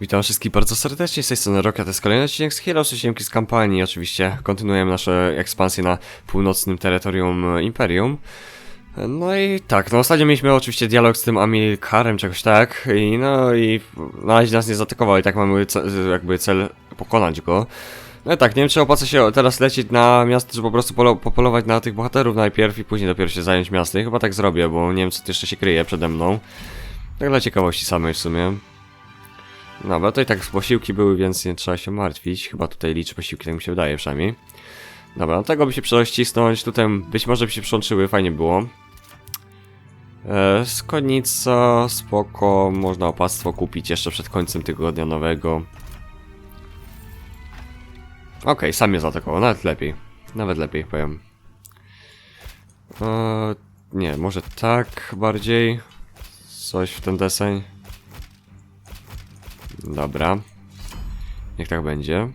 Witam wszystkich bardzo serdecznie, z tej strony to jest kolejny odcinek z Heroes 8 z kampanii, oczywiście kontynuujemy nasze ekspansje na północnym terytorium e, Imperium. No i tak, no ostatnio mieliśmy oczywiście dialog z tym Amilkarem, czegoś tak, i no i na razie nas nie zaatakował i tak mamy jakby cel pokonać go. No tak, nie wiem czy opłaca się teraz lecieć na miasto, czy po prostu polo popolować na tych bohaterów najpierw i później dopiero się zająć miastem. Chyba tak zrobię, bo nie wiem co jeszcze się kryje przede mną. Tak dla ciekawości samej w sumie. Dobra, to i tak posiłki były, więc nie trzeba się martwić. Chyba tutaj liczy posiłki, tak mi się wydaje przynajmniej. Dobra, no tego by się prześcisnąć. Tutaj być może by się przyłączyły, fajnie było. E, Składnica, spoko, można opactwo kupić jeszcze przed końcem tygodnia nowego. Okej, sam mnie zaatakował, nawet lepiej. Nawet lepiej, powiem. E, nie, może tak bardziej. Coś w ten deseń. Dobra. Niech tak będzie.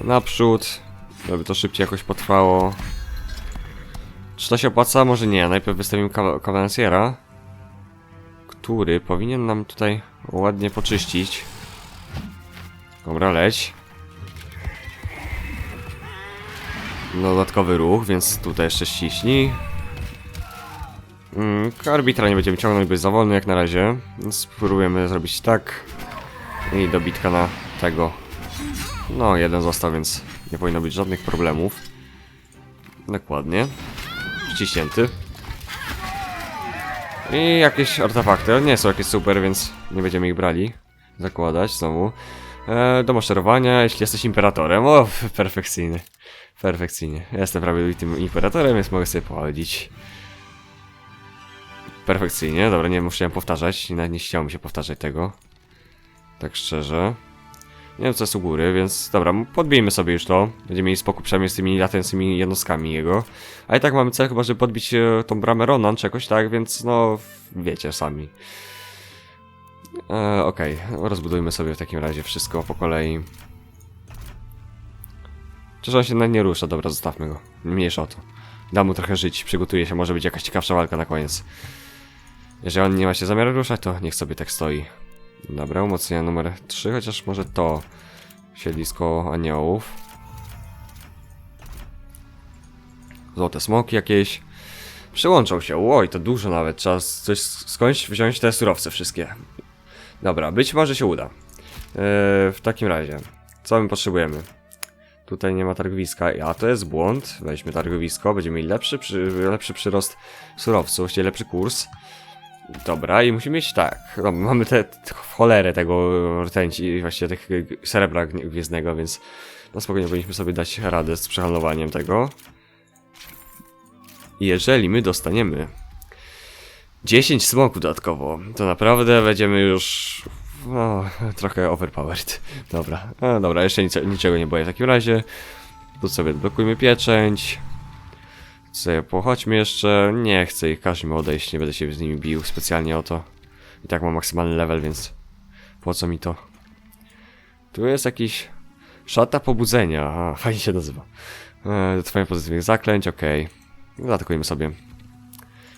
Naprzód. Żeby to szybciej jakoś potrwało. Czy to się opłaca? Może nie. Najpierw wystawimy kawa kawalansiera. Który powinien nam tutaj ładnie poczyścić. Dobra, leć. Dodatkowy ruch, więc tutaj jeszcze ściśnij. Mm, arbitra nie będziemy ciągnąć, bo jest za wolny jak na razie. Spróbujemy zrobić tak. I dobitka na tego. No, jeden został, więc nie powinno być żadnych problemów. Dokładnie. Przyciśnięty. I jakieś artefakty. Nie są jakieś super, więc nie będziemy ich brali. Zakładać znowu. E, do maszerowania, jeśli jesteś imperatorem. O, perfekcyjny. Perfekcyjnie. Jestem prawie tym imperatorem, więc mogę sobie pochodzić. Perfekcyjnie, dobra, nie musiałem powtarzać, nawet nie chciało mi się powtarzać tego. Tak szczerze. Nie wiem co jest u góry, więc dobra, podbijmy sobie już to. Będziemy mieli spokój przynajmniej z tymi latającymi jednostkami jego. A i tak mamy cel chyba, żeby podbić e, tą bramę Ronan czy jakoś tak, więc no, wiecie sami. E, Okej, rozbudujmy sobie w takim razie wszystko po kolei. Czyż on się nawet nie rusza? Dobra, zostawmy go. Mniejsza o to. Dam mu trochę żyć, przygotuje się, może być jakaś ciekawsza walka na koniec. Jeżeli on nie ma się zamiaru ruszać, to niech sobie tak stoi. Dobra, umocnienia numer 3, chociaż może to siedlisko aniołów. Złote smoki jakieś. Przyłączą się, oj, to dużo nawet, trzeba coś skądś wziąć te surowce wszystkie. Dobra, być może się uda. Yy, w takim razie, co my potrzebujemy? Tutaj nie ma targowiska, a to jest błąd. Weźmy targowisko, będziemy mieli lepszy, przy, lepszy przyrost surowców, właściwie lepszy kurs. Dobra, i musimy mieć tak. No, mamy te, cholerę tego rtęci, właściwie tych srebra gwiezdnego, więc no spokojnie powinniśmy sobie dać radę z przehandlowaniem tego. Jeżeli my dostaniemy 10 smoków dodatkowo, to naprawdę będziemy już no, trochę overpowered. Dobra, no, dobra, jeszcze nic, niczego nie boję w takim razie. Tu sobie blokujmy pieczęć. Sobie pochodźmy jeszcze. Nie chcę ich, każ mi odejść, nie będę się z nimi bił specjalnie o to. I tak mam maksymalny level, więc po co mi to? Tu jest jakiś szata pobudzenia. A, fajnie się nazywa. E, Twoje pozytywnych zaklęć, okej. Okay. Sobie.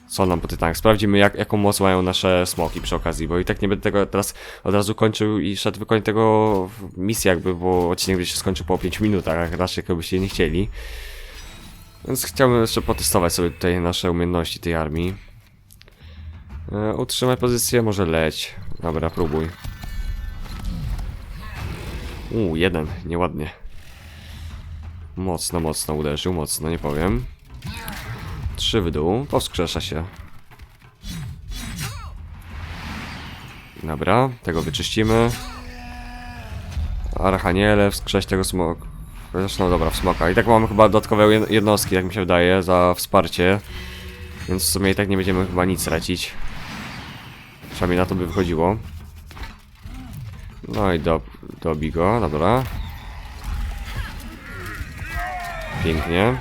Co nam po tytanach? Sprawdzimy jak, jaką moc mają nasze smoki przy okazji, bo i tak nie będę tego teraz od razu kończył i szedł wykończyć tego misji jakby, bo odcinek by się skończył po 5 minutach, raczej jakbyście nie chcieli. Więc chciałbym jeszcze potestować sobie tutaj nasze umiejętności tej armii. E, utrzymaj pozycję, może leć. Dobra, próbuj. Uuu, jeden, nieładnie. Mocno, mocno uderzył, mocno, nie powiem. Trzy w dół, powskrzesza się. Dobra, tego wyczyścimy. Archaniele, wskrześ tego smok. Zresztą dobra, w smoka. I tak mamy chyba dodatkowe jednostki, jak mi się wydaje, za wsparcie. Więc w sumie i tak nie będziemy chyba nic tracić. Przynajmniej na to by wychodziło. No i do, dobij go, dobra. Pięknie.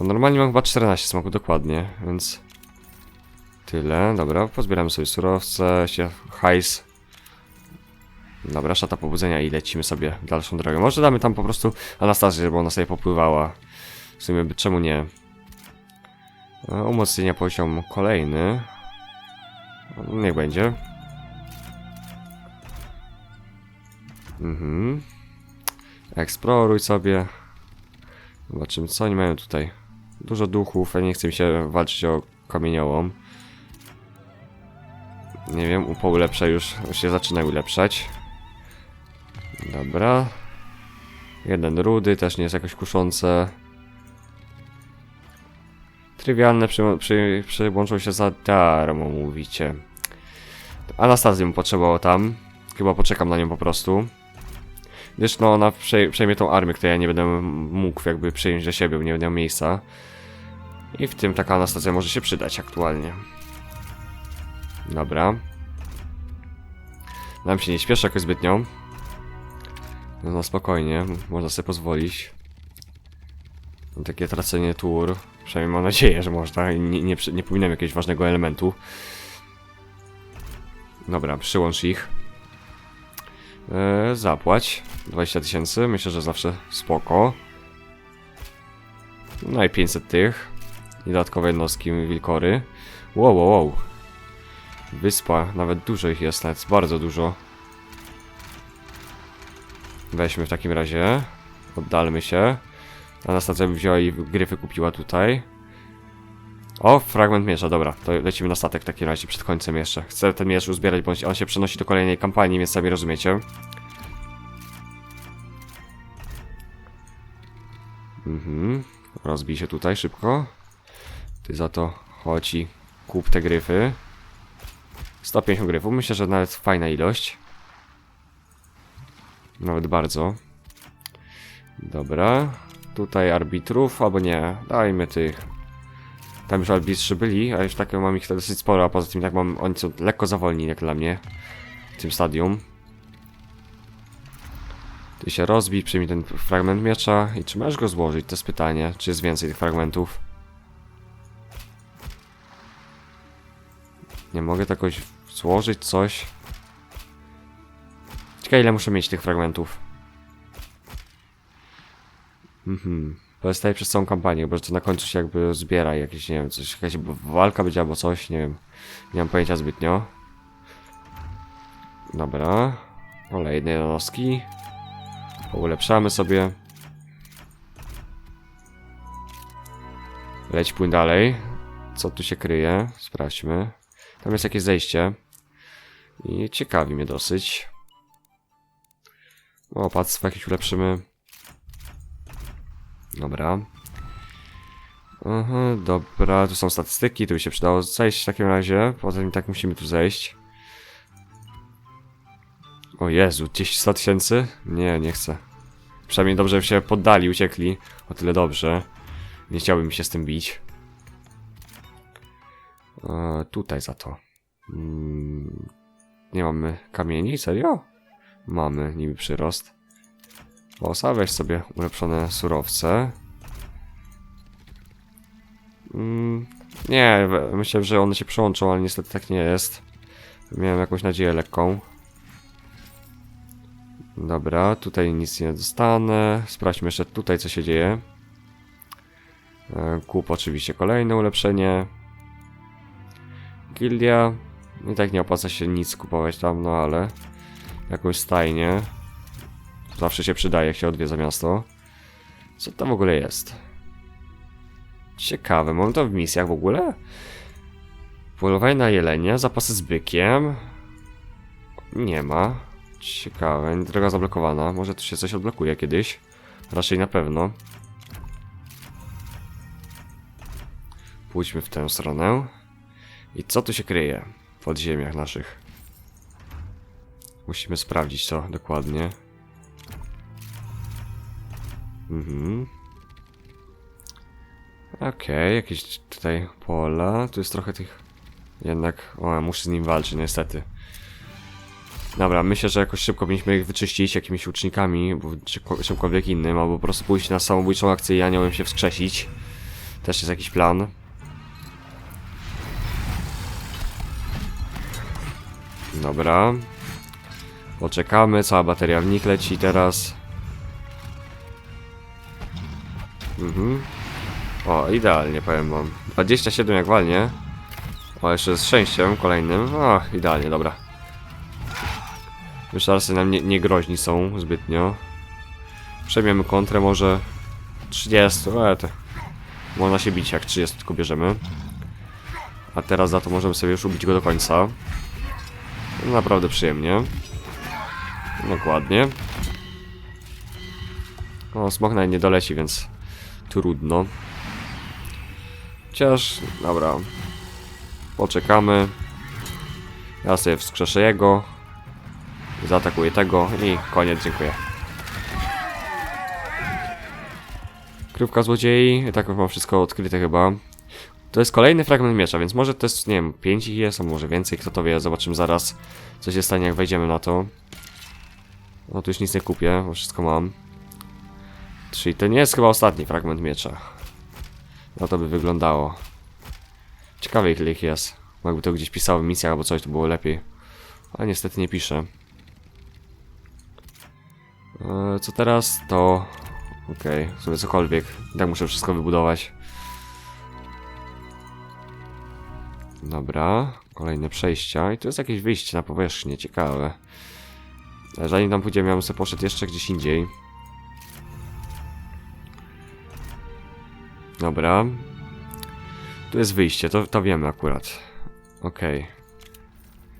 No normalnie mam chyba 14 smoków, dokładnie, więc... Tyle, dobra, pozbieramy sobie surowce, się hajs. Dobra, szata pobudzenia i lecimy sobie dalszą drogę. Może damy tam po prostu Anastazję, żeby ona sobie popływała. W sumie, czemu nie? E, Umocnienia poziom kolejny. Niech będzie. Mhm. Eksploruj sobie. Zobaczymy, co oni mają tutaj. Dużo duchów, a nie chce mi się walczyć o kamieniołom. Nie wiem, poulepsza już, już się zaczyna ulepszać. Dobra. Jeden rudy, też nie jest jakoś kuszące. Trywialne przy, przy, przyłączą się za darmo, mówicie. Anastazję potrzebowało tam. Chyba poczekam na nią po prostu. Gdyż no ona przej przejmie tą armię, której ja nie będę mógł jakby przyjąć do siebie, bo nie będę miał miejsca. I w tym taka Anastazja może się przydać aktualnie. Dobra. Nam się nie śpieszy jakoś zbytnio. No, no spokojnie, można sobie pozwolić. Mam takie tracenie tur. Przynajmniej mam nadzieję, że można i nie, nie, nie pominam jakiegoś ważnego elementu. Dobra, przyłącz ich. Eee, zapłać. 20 tysięcy, myślę, że zawsze spoko. No i 500 tych. I dodatkowe jednostki wilkory. Wow, wow, wow. Wyspa, nawet dużo ich jest, nawet bardzo dużo. Weźmy w takim razie. Oddalmy się. Anastazja by wzięła i gryfy kupiła tutaj. O, fragment miecza, dobra, to lecimy na statek w takim razie przed końcem jeszcze. Chcę ten miecz uzbierać, bo on się- przenosi do kolejnej kampanii, więc sami rozumiecie. Mhm, rozbij się tutaj szybko. Ty za to chodź i kup te gryfy. 150 gryfów, myślę, że nawet fajna ilość. Nawet bardzo. Dobra. Tutaj arbitrów, albo nie. Dajmy tych. Tam już arbitrzy byli, a już tak mam ich dosyć sporo, a poza tym tak mam, oni są lekko za wolni jak dla mnie. W tym stadium. Ty się rozbij, przyjmij ten fragment miecza i czy możesz go złożyć? To jest pytanie, czy jest więcej tych fragmentów? Nie mogę to jakoś złożyć, coś? Ile muszę mieć tych fragmentów. Mhm. Pozostaje przez całą kampanię, bo to na końcu się jakby zbiera jakieś, nie wiem, coś, jakaś walka będzie albo coś, nie wiem. Nie mam pojęcia zbytnio. Dobra. Kolejne jednostki. Ulepszamy sobie. Leć płyn dalej. Co tu się kryje? Sprawdźmy. Tam jest jakieś zejście. I ciekawi mnie dosyć. O, opactwo jakieś ulepszymy. Dobra. Aha, dobra, tu są statystyki, tu by się przydało zejść w takim razie. Potem i tak musimy tu zejść. O Jezu, 10 100 tysięcy? Nie, nie chcę. Przynajmniej dobrze że się poddali, uciekli. O tyle dobrze. Nie chciałbym się z tym bić. E, tutaj za to. Mm, nie mamy kamieni? Serio? Mamy niby przyrost. Osa, weź sobie ulepszone surowce. Mm, nie, myślę, że one się przyłączą, ale niestety tak nie jest. Miałem jakąś nadzieję lekką. Dobra, tutaj nic nie dostanę. Sprawdźmy jeszcze tutaj, co się dzieje. E, Kup oczywiście kolejne ulepszenie. Gildia. I tak nie opłaca się nic kupować tam, no ale jakąś stajnię. Zawsze się przydaje, jak się odwiedza miasto. Co to w ogóle jest? Ciekawe, mam to w misjach w ogóle? Polowanie na jelenia, zapasy z bykiem. Nie ma. Ciekawe, droga zablokowana. Może tu się coś odblokuje kiedyś. Raczej na pewno. Pójdźmy w tę stronę. I co tu się kryje w podziemiach naszych? Musimy sprawdzić to dokładnie. Mhm. Okej, jakieś tutaj pola. Tu jest trochę tych... Jednak... O, muszę z nim walczyć, niestety. Dobra, myślę, że jakoś szybko powinniśmy ich wyczyścić jakimiś łucznikami, czy ko- czymkolwiek innym, albo po prostu pójść na samobójczą akcję i aniołem się wskrzesić. Też jest jakiś plan. Dobra. Poczekamy, cała bateria w nich leci teraz. Mhm. O, idealnie powiem wam. 27 jak walnie. O, jeszcze z szczęściem kolejnym. O, idealnie, dobra. Teraz nam nie, nie groźni są zbytnio. Przejmiemy kontrę może 30, ale to można się bić jak 30 tylko bierzemy. A teraz za to możemy sobie już ubić go do końca. Naprawdę przyjemnie. Dokładnie. O, smok nawet nie doleci, więc trudno. Chociaż, dobra. Poczekamy. Ja sobie wskrzeszę jego. Zaatakuję tego i koniec, dziękuję. Krówka złodziei. Tak już mam wszystko odkryte chyba. To jest kolejny fragment miecza, więc może to jest, nie wiem, 5 ich jest, a może więcej, kto to wie, zobaczymy zaraz, co się stanie, jak wejdziemy na to. No tu już nic nie kupię, bo wszystko mam. Czyli to nie jest chyba ostatni fragment miecza. No to by wyglądało. Ciekawe ile ich jest. Jakby to gdzieś pisało w misjach albo coś, to było lepiej. Ale niestety nie pisze. Eee, co teraz? To... Okej, okay, sobie cokolwiek. I tak muszę wszystko wybudować. Dobra, kolejne przejścia. I tu jest jakieś wyjście na powierzchnię, ciekawe. Zanim tam pójdziemy, ja bym sobie poszedł jeszcze gdzieś indziej. Dobra. Tu jest wyjście, to, to wiemy akurat. Okej.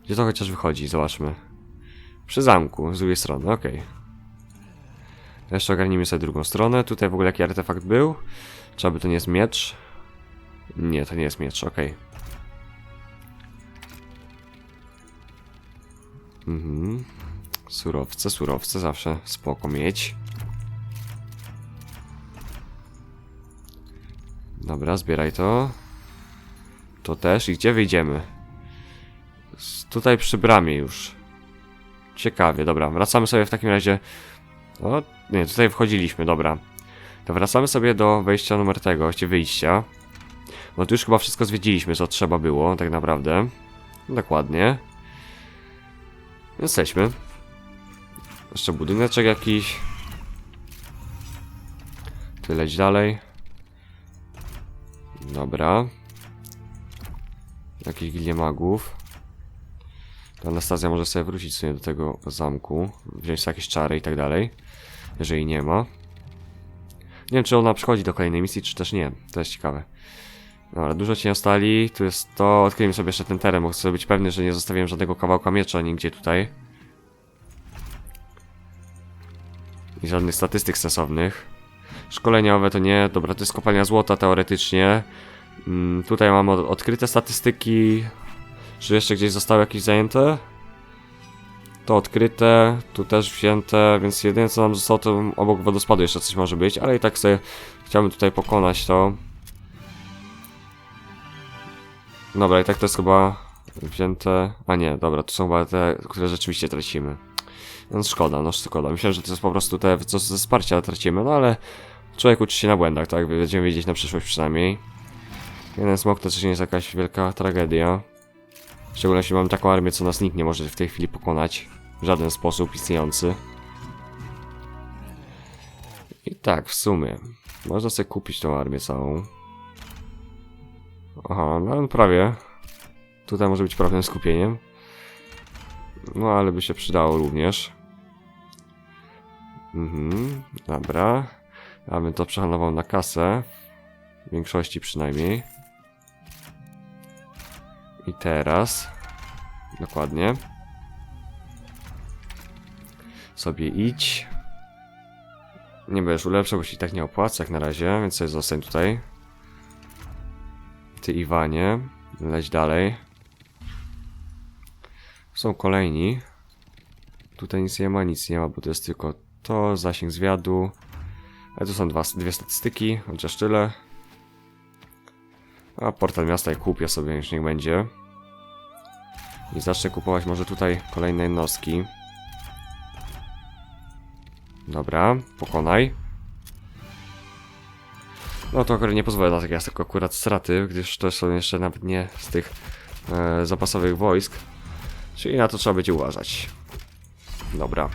Gdzie to chociaż wychodzi? Zobaczmy. Przy zamku, z drugiej strony, okej. Jeszcze ogarnijmy sobie drugą stronę. Tutaj w ogóle jaki artefakt był? Czy aby to nie jest miecz? Nie, to nie jest miecz, okej. Mhm. Surowce, surowce zawsze spoko mieć. Dobra, zbieraj to. To też. I gdzie wyjdziemy? Tutaj przy bramie już. Ciekawie, dobra. Wracamy sobie w takim razie... O, nie, tutaj wchodziliśmy, dobra. To wracamy sobie do wejścia numer tego, właściwie wyjścia. Bo tu już chyba wszystko zwiedziliśmy, co trzeba było, tak naprawdę. Dokładnie. Jesteśmy. Jeszcze budyneczek jakiś. Ty leć dalej. Dobra. Jakieś gilie magów. To Anastazja może sobie wrócić sobie do tego zamku. Wziąć sobie jakieś czary i tak dalej. Jeżeli nie ma. Nie wiem, czy ona przychodzi do kolejnej misji, czy też nie. To jest ciekawe. Dobra, dużo cię ostali. Tu jest to. Odkryjmy sobie jeszcze ten teren, bo chcę być pewny, że nie zostawiłem żadnego kawałka miecza nigdzie tutaj. I żadnych statystyk sensownych. Szkoleniowe to nie. Dobra, to jest kopalnia złota teoretycznie. Mm, tutaj mamy od- odkryte statystyki. Czy jeszcze gdzieś zostały jakieś zajęte? To odkryte, tu też wzięte, więc jedyne co nam zostało to obok wodospadu jeszcze coś może być, ale i tak sobie chciałbym tutaj pokonać to. Dobra, i tak to jest chyba wzięte. A nie, dobra, to są chyba te, które rzeczywiście tracimy. Więc szkoda, no szkoda. Myślałem, że to jest po prostu te, co ze wsparcia tracimy, no ale człowiek uczy się na błędach, tak? Będziemy wiedzieć na przyszłość przynajmniej. Jeden smok to też nie jest jakaś wielka tragedia. W szczególności mam taką armię, co nas nikt nie może w tej chwili pokonać. W żaden sposób istniejący. I tak, w sumie. Można sobie kupić tą armię całą. Aha, no prawie. Tutaj może być problem z kupieniem. No ale by się przydało również. Mhm, dobra. Ja bym to przehandlował na kasę. W większości przynajmniej. I teraz. Dokładnie. Sobie idź. Nie będziesz ulepszał, bo się i tak nie opłaca jak na razie, więc sobie zostań tutaj. Ty Iwanie, leć dalej. Są kolejni. Tutaj nic nie ma, nic nie ma, bo to jest tylko to, zasięg zwiadu. Ale tu są dwa, dwie statystyki, chociaż tyle. A portal miasta i kupię sobie, już niech będzie. I zacznę kupować może tutaj kolejne jednostki. Dobra, pokonaj. No to akurat nie pozwolę na takie tylko akurat straty, gdyż to są jeszcze nawet nie z tych e, zapasowych wojsk. Czyli na to trzeba będzie uważać. Dobra.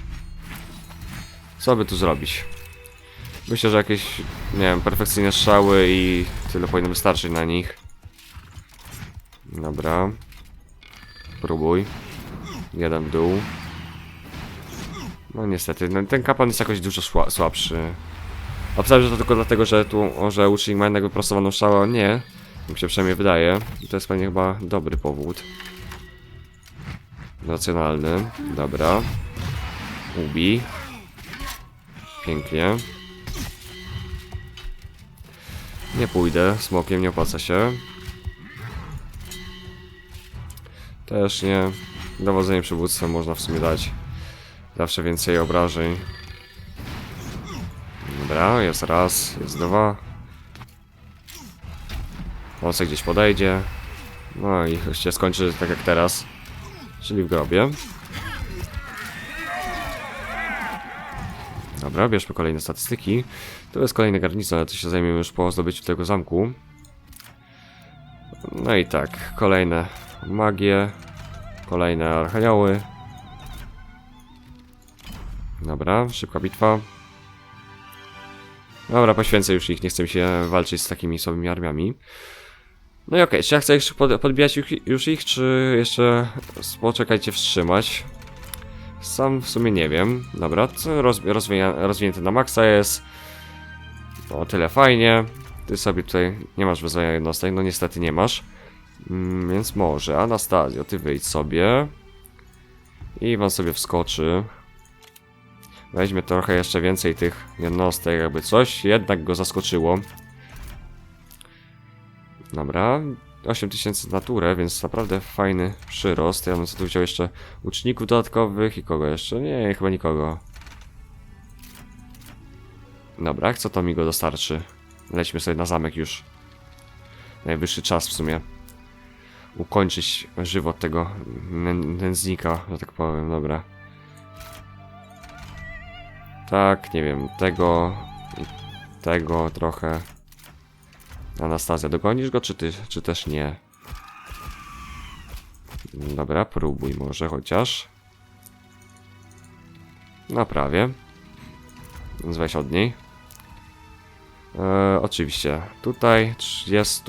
Co by tu zrobić? Myślę, że jakieś, nie wiem, perfekcyjne strzały i tyle powinno wystarczyć na nich. Dobra. Próbuj. Jeden dół. No niestety, no, ten kapłan jest jakoś dużo sła słabszy. Obstawiam, że to tylko dlatego, że tu, że łucznik ma jednak wyprostowaną strzałę, nie. Mi się przynajmniej wydaje. I to jest pewnie chyba dobry powód. Racjonalny. Dobra. Ubi. Pięknie. Nie pójdę, smokiem nie opłaca się. Też nie. Dowodzenie przywództwem można w sumie dać. Zawsze więcej obrażeń. Dobra, jest raz, jest dwa. Sobie gdzieś podejdzie. No i się skończy tak jak teraz. Czyli w grobie. Dobra, bierzmy kolejne statystyki. To jest kolejny garnizon, ale to się zajmiemy już po zdobyciu tego zamku. No i tak, kolejne magie, kolejne archanioły. Dobra, szybka bitwa. Dobra, poświęcę już ich, nie chcę się walczyć z takimi słabymi armiami. No i okej, czy ja chcę jeszcze pod, podbijać już ich, czy jeszcze poczekajcie wstrzymać? Sam w sumie nie wiem. Dobra, co rozwinięty na maksa jest. O tyle fajnie. Ty sobie tutaj nie masz wezwania jednostek, no niestety nie masz. Mm, więc może, Anastazjo, ty wyjdź sobie. I wam sobie wskoczy. Weźmie trochę jeszcze więcej tych jednostek, jakby coś jednak go zaskoczyło. Dobra, 8000 naturę, więc naprawdę fajny przyrost. Ja bym sobie tu wziął jeszcze uczników dodatkowych i kogo jeszcze? Nie, chyba nikogo. Dobra, co to mi go dostarczy? Lećmy sobie na zamek już. Najwyższy czas w sumie. Ukończyć żywot tego nę- nędznika, że tak powiem, dobra. Tak, nie wiem, tego i tego trochę. Anastazja, dogonisz go, czy ty, czy też nie? Dobra, próbuj może chociaż. No prawie. Weź od niej. E, oczywiście. Tutaj 30.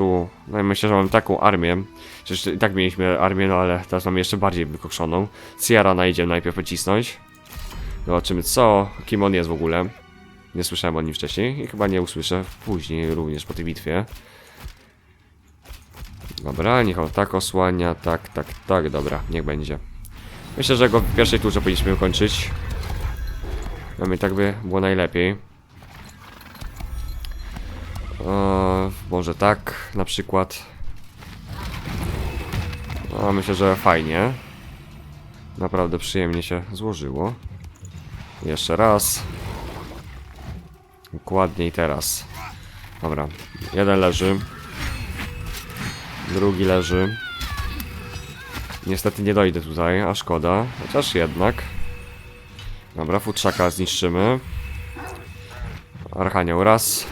No i myślę, że mam taką armię. Przecież i tak mieliśmy armię, no ale teraz mamy jeszcze bardziej wykokszoną. Ciara idzie najpierw pocisnąć. Zobaczymy co, kim on jest w ogóle. Nie słyszałem o nim wcześniej i chyba nie usłyszę później również po tej bitwie. Dobra, niech on tak osłania, tak, tak, tak, dobra, niech będzie. Myślę, że go w pierwszej turze powinniśmy ukończyć. No mi tak by było najlepiej. Może tak, na przykład. No, myślę, że fajnie. Naprawdę przyjemnie się złożyło. Jeszcze raz. Dokładniej teraz. Dobra, jeden leży. Drugi leży. Niestety nie dojdę tutaj, a szkoda. Chociaż jednak. Dobra, futrzaka zniszczymy. Archanioł raz.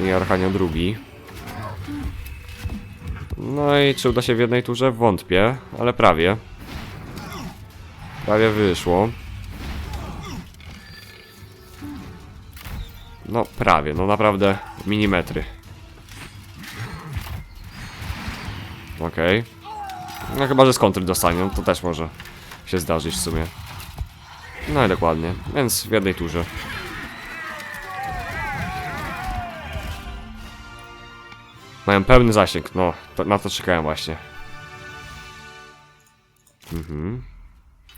I Archanioł drugi. No i czy uda się w jednej turze? Wątpię, ale prawie. Prawie wyszło. No prawie, no naprawdę milimetry. Okej. No chyba, że z kontry dostanią, to też może się zdarzyć w sumie. No i dokładnie, więc w jednej turze. Mają pełny zasięg, no, to, na to czekałem właśnie. Mhm.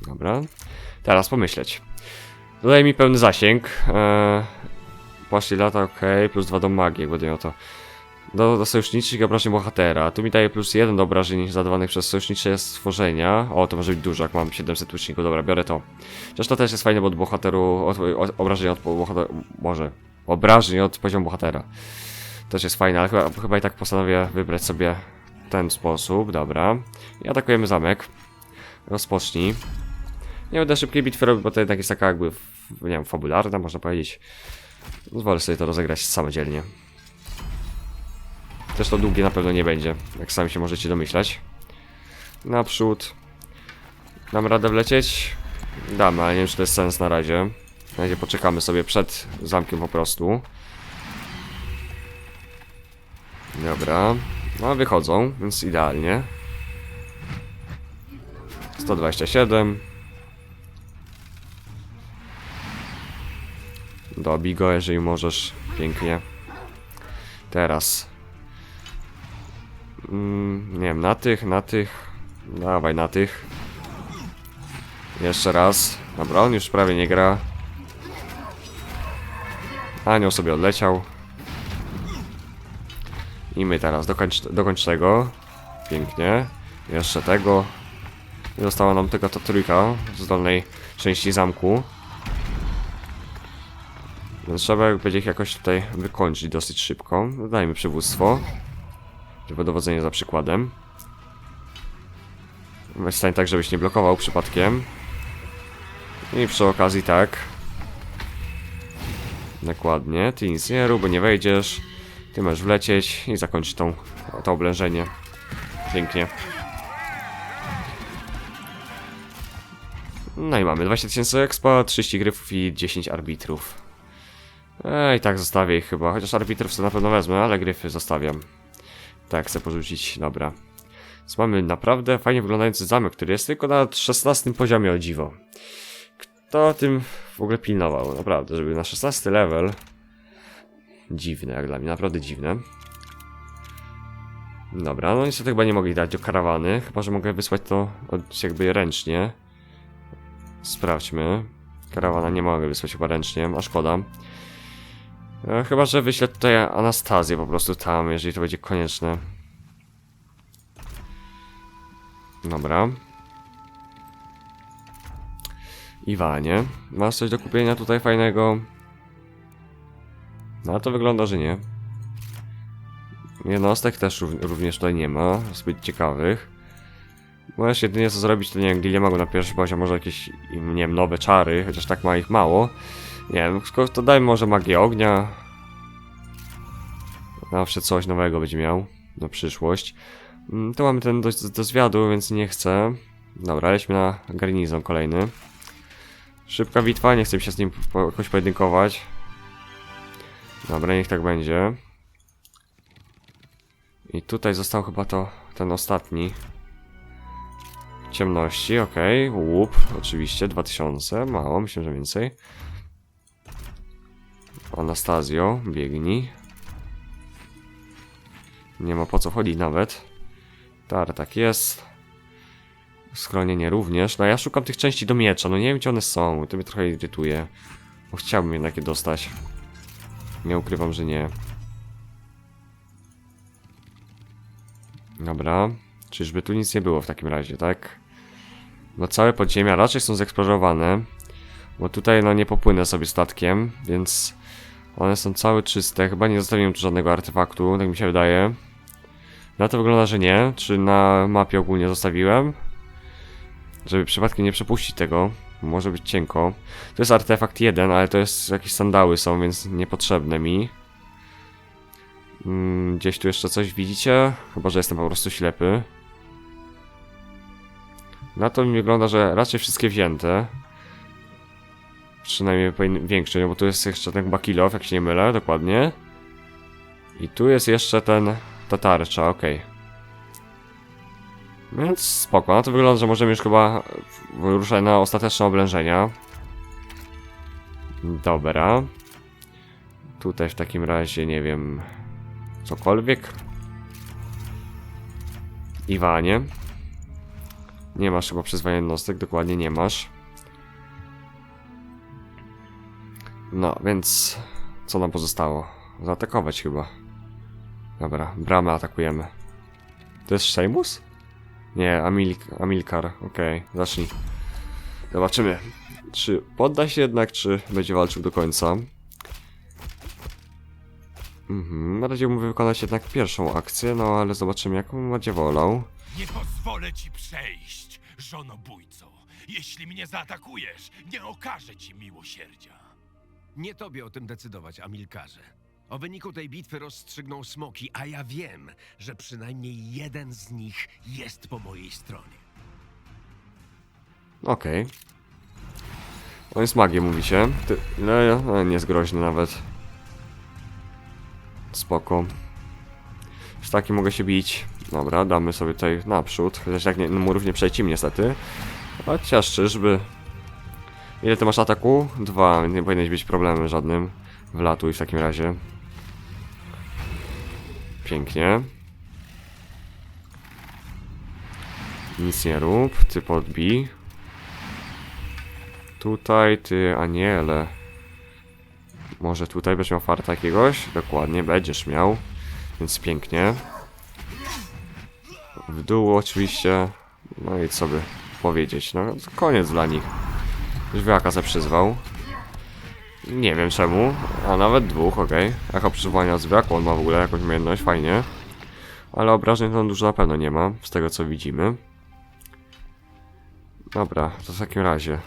Dobra. Teraz pomyśleć. Dodaje mi pełny zasięg. Eee, Poszli lata, ok, plus 2 do magii, jak będę miał to. Do, do sojuszniczych obrażeń bohatera. Tu mi daje plus 1 do obrażeń zadawanych przez sojusznicze stworzenia. O, to może być dużo, jak mam 700 łuczników. Dobra, biorę to. Chociaż to też jest fajne, bo od bohateru... Od, od, obrażeń od bohatera... Może. Obrażeń od poziomu bohatera. Też jest fajne, ale chyba, chyba i tak postanowię wybrać sobie ten sposób. Dobra. I atakujemy zamek. Rozpocznij. Nie będę szybkiej bitwy robił, bo to jednak jest taka jakby, nie wiem, fabularna, można powiedzieć. Pozwolę sobie to rozegrać samodzielnie. Też to długie na pewno nie będzie, jak sami się możecie domyślać. Naprzód. Dam radę wlecieć? Damy, ale nie wiem czy to jest sens na razie. Na razie poczekamy sobie przed zamkiem po prostu. Dobra. No, wychodzą, więc idealnie. 127. Dobij go, jeżeli możesz. Pięknie. Teraz. Mm, nie wiem, na tych, na tych. Dawaj, na tych. Jeszcze raz. Dobra, on już prawie nie gra. Anioł sobie odleciał. I my teraz dokończ, dokończ tego. Pięknie. Jeszcze tego. I została nam tylko ta trójka z dolnej części zamku. Więc trzeba będzie ich jakoś tutaj wykończyć dosyć szybko. Dajmy przywództwo. Żeby dowodzenie za przykładem. Weź stań tak, żebyś nie blokował przypadkiem. I przy okazji tak. Dokładnie. Ty nic nie rób, nie wejdziesz. Ty możesz wlecieć i zakończyć tą, to oblężenie. Pięknie. No i mamy 20 tysięcy expa, 30 gryfów i 10 arbitrów. Ej, tak zostawię ich chyba. Chociaż arbitrów sobie na pewno wezmę, ale gryfy zostawiam. Tak, chcę porzucić. Dobra. Więc mamy naprawdę fajnie wyglądający zamek, który jest tylko na 16 poziomie o dziwo. Kto tym w ogóle pilnował? Naprawdę, żeby na 16 level. Dziwne, jak dla mnie, naprawdę dziwne. Dobra, no niestety chyba nie mogę ich dać do karawany, chyba że mogę wysłać to od, jakby ręcznie. Sprawdźmy. Karawana nie mogę wysłać chyba ręcznie, a szkoda. E, chyba, że wyślę tutaj Anastazję po prostu tam, jeżeli to będzie konieczne. Dobra. Iwanie, masz coś do kupienia tutaj fajnego? No to wygląda, że nie. Jednostek też rów- również tutaj nie ma, zbyt ciekawych. Możesz jedynie co zrobić, to nie wiem, Gilliama go na pierwszy poziom, może jakieś, nie wiem, nowe czary, chociaż tak ma ich mało. Nie wiem, to daj może magię ognia. Zawsze coś nowego będzie miał na przyszłość. Mm, Tu mamy ten do, do zwiadu, więc nie chcę. Dobra, lećmy na garnizon kolejny. Szybka bitwa, nie chcę się z nim po, jakoś pojedynkować. Dobra, niech tak będzie. I tutaj został chyba to ten ostatni. Ciemności, okej. Łup, oczywiście, 2000. Mało, myślę, że więcej. Anastazjo, biegnij. Nie ma po co chodzić nawet. Tar, tak jest. Schronienie również. No ja szukam tych części do miecza, no nie wiem gdzie one są. To mnie trochę irytuje. Bo chciałbym jednak je dostać. Nie ukrywam, że nie. Dobra. Czyżby tu nic nie było w takim razie, tak? Bo całe podziemia raczej są zeksplorowane. Bo tutaj no nie popłynę sobie statkiem, więc one są całe czyste. Chyba nie zostawiłem tu żadnego artefaktu, tak mi się wydaje. Na to wygląda, że nie. Czy na mapie ogólnie zostawiłem? Żeby przypadkiem nie przepuścić tego. Może być cienko. To jest artefakt jeden, ale to jest jakieś sandały są, więc niepotrzebne mi. Mm, gdzieś tu jeszcze coś widzicie? Chyba, że jestem po prostu ślepy. Na to mi wygląda, że raczej wszystkie wzięte. Przynajmniej większość, bo tu jest jeszcze ten Bakilow, jak się nie mylę, dokładnie. I tu jest jeszcze ten, ta tarcza, okej. Więc spoko, na to wygląda, że możemy już chyba ruszać na ostateczne oblężenia. Dobra. Tutaj w takim razie, nie wiem, cokolwiek. Iwanie. Nie masz chyba przyzwania jednostek, dokładnie nie masz. No, więc co nam pozostało? Zaatakować chyba. Dobra, bramę atakujemy. To jest Sheamus? Nie, Amilk Amilkar. Okej, zacznij. Zobaczymy, czy podda się jednak, czy będzie walczył do końca. Mhm, radziłbym wykonać jednak pierwszą akcję, no ale zobaczymy jaką będzie wolał. Nie pozwolę ci przejść, żonobójco. Jeśli mnie zaatakujesz, nie okażę ci miłosierdzia. Nie tobie o tym decydować, Amilkarze. O wyniku tej bitwy rozstrzygną smoki, a ja wiem, że przynajmniej jeden z nich jest po mojej stronie. Okej. On jest magiem, mówicie. Ty, no, no, nie jest groźny nawet. Spoko. Z takim mogę się bić. Dobra, damy sobie tutaj naprzód. Chociaż jak nie, no, murów nie przelecimy niestety. Chociaż czyżby. Ile ty masz ataku? Dwa, nie powinieneś być problemem żadnym. Wlatuj w takim razie. Pięknie. Nic nie rób, ty podbij. Tutaj ty, aniele. Może tutaj będziesz miał farta jakiegoś? Dokładnie, będziesz miał. Więc pięknie. W dół oczywiście. No i co by powiedzieć, no koniec dla nich. Żwiaka se przyzwał. Nie wiem czemu, a nawet dwóch, okej. Echo przywołania zwiaku, on ma w ogóle jakąś umiejętność, fajnie. Ale obrażeń on dużo na pewno nie ma, z tego co widzimy. Dobra, to w takim razie.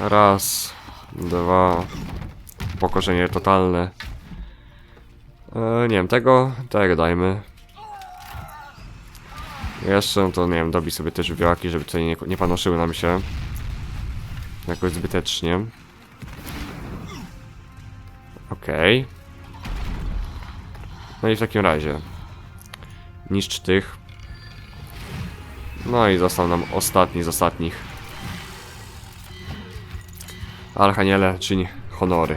Raz, dwa. Pokorzenie totalne. E, nie wiem, tego, tego dajmy. Jeszcze to, nie wiem, dobi sobie też wielaki, żeby tutaj nie, nie panoszyły nam się. Jakoś zbytecznie. Okej. No i w takim razie. Niszcz tych. No i został nam ostatni z ostatnich. Archaniele, czyń honory.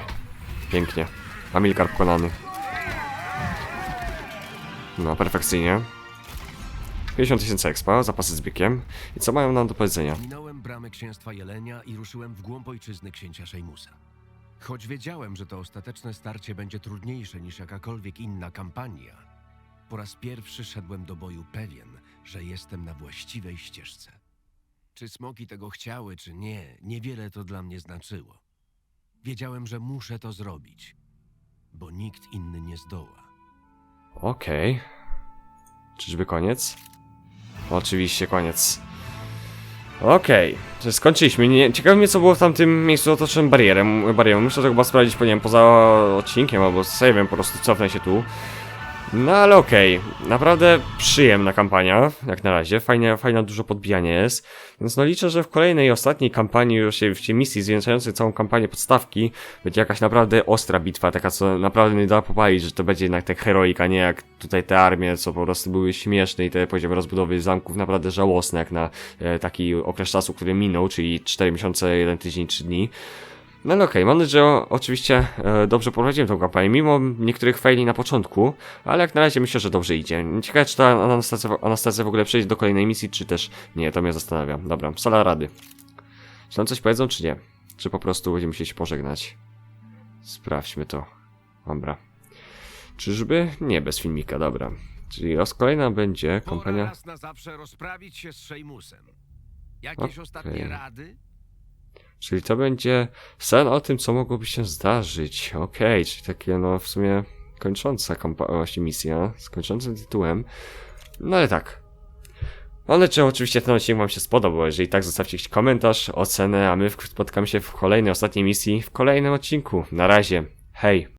Pięknie. Amilkar pokonany. No, perfekcyjnie. 50 tysięcy expa, zapasy z bykiem. I co mają nam do powiedzenia? Minąłem bramę księstwa Jelenia i ruszyłem w głąb ojczyzny księcia Szejmusa. Choć wiedziałem, że to ostateczne starcie będzie trudniejsze niż jakakolwiek inna kampania, po raz pierwszy szedłem do boju pewien, że jestem na właściwej ścieżce. Czy smoki tego chciały, czy nie, niewiele to dla mnie znaczyło. Wiedziałem, że muszę to zrobić, bo nikt inny nie zdoła. Okej. Czyżby koniec? Oczywiście koniec. Okej, okay. skończyliśmy. Nie, ciekawe mnie co było w tamtym miejscu otoczonym barierem. barierą. Muszę to chyba sprawdzić, po, nie wiem, poza odcinkiem albo save'em, po prostu cofnę się tu. No ale okej, naprawdę przyjemna kampania, jak na razie, fajnie, fajna dużo podbijanie jest, więc no liczę, że w kolejnej, ostatniej kampanii, już się- w tej misji zwieńczającej całą kampanię podstawki, będzie jakaś naprawdę ostra bitwa, taka co naprawdę nie da popalić, że to będzie jednak tak heroika, nie jak tutaj te armie, co po prostu były śmieszne i te poziomy rozbudowy zamków naprawdę żałosne, jak na e, taki okres czasu, który minął, czyli 4 miesiące, 1 tydzień, 3 dni. No ale okej, mam nadzieję, że oczywiście e, dobrze prowadziłem tą kampanię, mimo niektórych faili na początku, ale jak na razie myślę, że dobrze idzie. Ciekawe, czy ta Anastazja, Anastazja w ogóle przejdzie do kolejnej misji, czy też nie, to mnie zastanawia. Dobra, sala rady. Czy nam coś powiedzą, czy nie? Czy po prostu będziemy musieli się pożegnać? Sprawdźmy to. Dobra. Czyżby? Nie, bez filmika, dobra. Czyli kolejna będzie Pora kampania... raz na zawsze rozprawić się z Szejmusem. Jakieś Okej. ostatnie rady? Czyli to będzie sen o tym, co mogłoby się zdarzyć. Okej, czyli takie no w sumie kończąca właśnie misja z kończącym tytułem. No ale tak. Mam nadzieję, że oczywiście ten odcinek wam się spodobał. Jeżeli tak, zostawcie jakiś komentarz, ocenę, a my spotkamy się w kolejnej, ostatniej misji w kolejnym odcinku. Na razie. Hej!